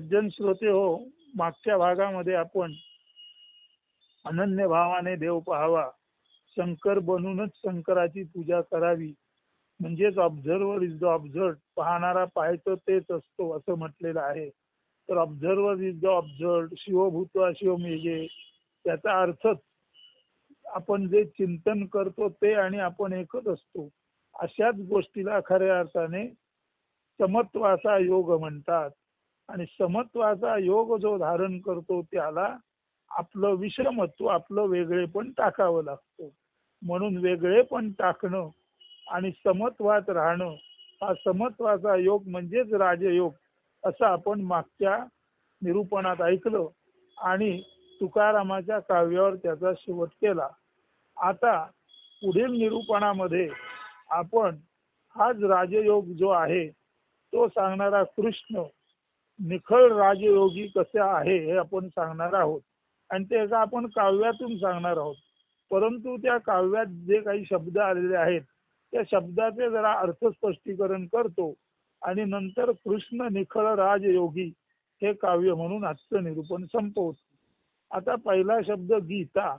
सज्जन श्रोते हो मागच्या भागामध्ये आपण अनन्य भावाने देव पाहावा. शंकर बनूनच शंकराची पूजा करावी. म्हणजेच ऑब्झर्वर इज द ऑब्झर्ड पाहणारा पाहायचं तेच असतो असं म्हटलेलं आहे. तर ऑब्झर्वर इज द ऑब्झर्ड शिवभूत शिवमेजे त्याचा अर्थच आपण जे चिंतन करतो ते आणि आपण एकच असतो. अशाच गोष्टीला खऱ्या अर्थाने समत्वाचा योग म्हणतात. आणि समत्वाचा योग जो धारण करतो त्याला आपलं विश्रमत्व आपलं वेगळेपण टाकावं लागतं. म्हणून वेगळेपण टाकणं आणि समत्वात राहणं हा समत्वाचा योग म्हणजेच राजयोग असं आपण मागच्या निरूपणात ऐकलं आणि तुकारामाच्या काव्यावर त्याचा शेवट केला. आता पुढील निरूपणामध्ये आपण हाच राजयोग जो आहे तो सांगणारा कृष्ण निखळ राजयोगी कसे आहे हे आपण सांगणार आहोत. आणि ते एका आपण काव्यातून सांगणार आहोत. परंतु त्या काव्यात जे काही शब्द आलेले आहेत त्या शब्दाचे जरा अर्थ स्पष्टीकरण करतो आणि नंतर कृष्ण निखळ राजयोगी हे काव्य म्हणून आजचं निरूपण संपवतो. आता पहिला शब्द गीता.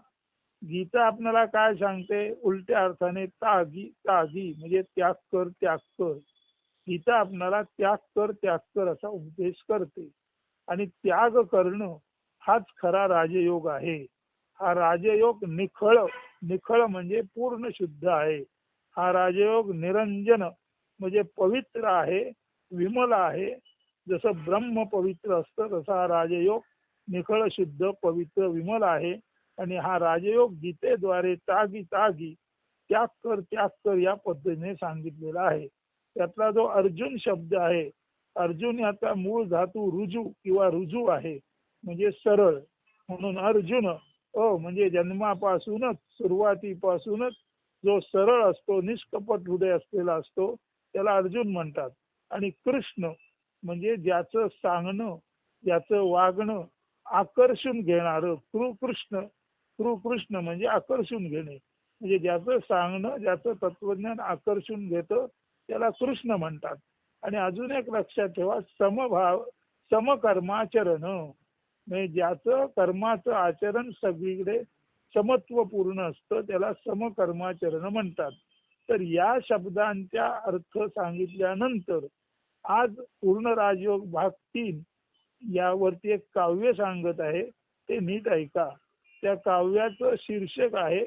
गीता आपल्याला काय सांगते? उलट्या अर्थाने तागी तागी म्हणजे त्याग कर त्याग कर. गीता आपणाला त्याग कर त्याग कर असा उपदेश करते. आणि त्याग करणं हाच खरा राजयोग आहे. हा राजयोग निखळ निखळ म्हणजे पूर्ण शुद्ध आहे. हा राजयोग निरंजन म्हणजे पवित्र आहे विमल आहे. जसं ब्रह्म पवित्र असतं तसा हा राजयोग निखळ शुद्ध पवित्र विमल आहे. आणि हा राजयोग गीतेद्वारे तागी तागी त्याग कर त्याग कर या पद्धतीने सांगितलेला आहे. त्यातला जो अर्जुन शब्द आहे अर्जुन याचा मूळ धातू रुजू किंवा रुजू आहे म्हणजे सरळ. म्हणून अर्जुन अ म्हणजे जन्मापासूनच सुरुवातीपासूनच जो सरळ असतो निष्कपट हृदय असलेला असतो त्याला अर्जुन म्हणतात. आणि कृष्ण म्हणजे ज्याचं सांगणं ज्याचं वागणं आकर्षून घेणार कृष्ण कृकृष्ण म्हणजे आकर्षून घेणे. म्हणजे ज्याचं सांगणं ज्याचं तत्वज्ञान आकर्षून घेतं त्याला कृष्ण म्हणतात. आणि अजून एक लक्षात ठेवा समभाव समकर्माचरण. म्हणजे ज्याचं कर्माचं आचरण सगळीकडे समत्वपूर्ण असतं त्याला समकर्माचरण म्हणतात. तर या शब्दांच्या अर्थ सांगितल्यानंतर आज पूर्ण राजयोग भाग तीन यावरती एक काव्य सांगत आहे. ते नीट ऐका. त्या काव्याचं शीर्षक आहे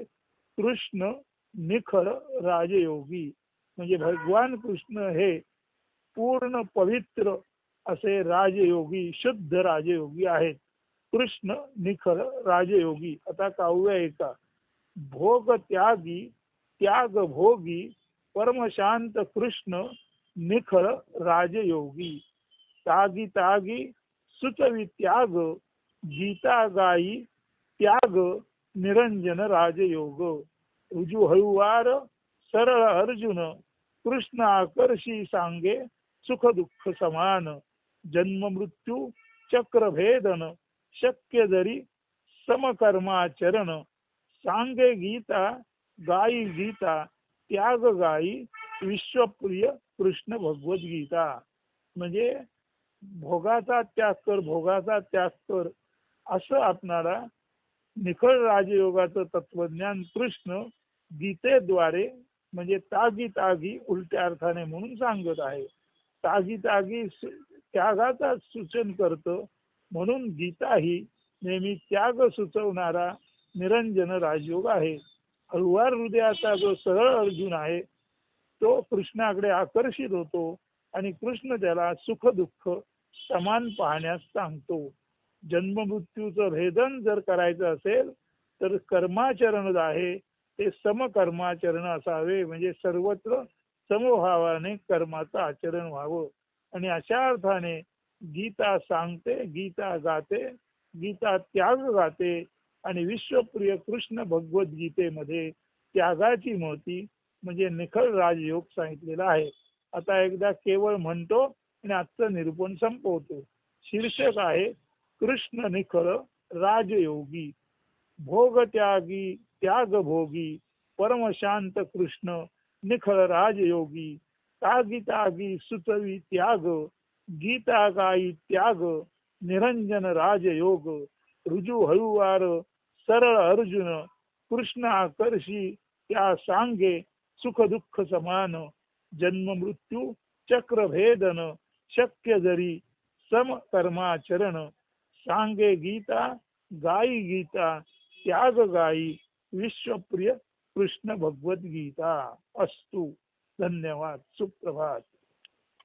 कृष्ण निखर राजयोगी. म्हणजे भगवान कृष्ण हे पूर्ण पवित्र असे राजयोगी शुद्ध राजयोगी आहेत. कृष्ण निखळ राजयोगी आता काव्य एका भोग त्यागी त्याग भोगी परमशांत कृष्ण निखळ राजयोगी. तागी तागी सुचवी त्याग गीता गाई त्याग निरंजन राजयोग. रुजू हळुवार सरळ अर्जुन कृष्ण आकर्षी सांगे सुख दुःख समान जन्म मृत्यू चक्र भेदन शक्य जरी समकर्माचरण सांगे गीता गाई गीता त्याग गाई विश्वप्रिय कृष्ण भगवत गीता म्हणजे भोगाचा त्याग कर भोगाचा त्याग कर असं आपणाला निखळ राजयोगाचं तत्वज्ञान कृष्ण गीतेद्वारे म्हणजे तागी तागी उलट्या अर्थाने म्हणून सांगत आहे. तागी तागी त्यागाचा सूचन करतं. म्हणून गीता ही नेहमी त्याग सुचवणारा निरंजन राजयोग आहे. हळुवार हृदयाचा जो सरळ अर्जुन आहे तो कृष्णाकडे आकर्षित होतो आणि कृष्ण त्याला सुख दुःख समान पाहण्यास सांगतो. जन्म मृत्यूचं भेदन जर करायचं असेल तर कर्माचरण आहे ते समकर्माचरण असावे. म्हणजे सर्वत्र समभावाने कर्माचं आचरण व्हावं. आणि अशा अर्थाने गीता सांगते गीता गाते गीता त्याग गाते आणि विश्वप्रिय कृष्ण भगवद्गीतेमध्ये त्यागाची मोती म्हणजे निखळ राजयोग सांगितलेला आहे. आता एकदा केवळ म्हणतो आणि आजचं निरूपण संपवतो. शीर्षक आहे कृष्ण निखळ राजयोगी भोग त्यागी भोगी परम शांत कृष्ण, निखळ राजयोगी, तागी तागी सुचवी त्याग, गीता गाई त्याग, निरंजन राजयोग रुजू हळुवार, सरळ अर्जुन, कृष्ण आकर्षी, त्या सांगे सुख दुःख समान, जन्म मृत्यू चक्र भेदन शक्य जरी, सम कर्माचरण, सांगे गीता, गाई गीता, त्याग गाई विश्वप्रिय कृष्ण भगवद्गीता. अस्तु. धन्यवाद. सुप्रभात.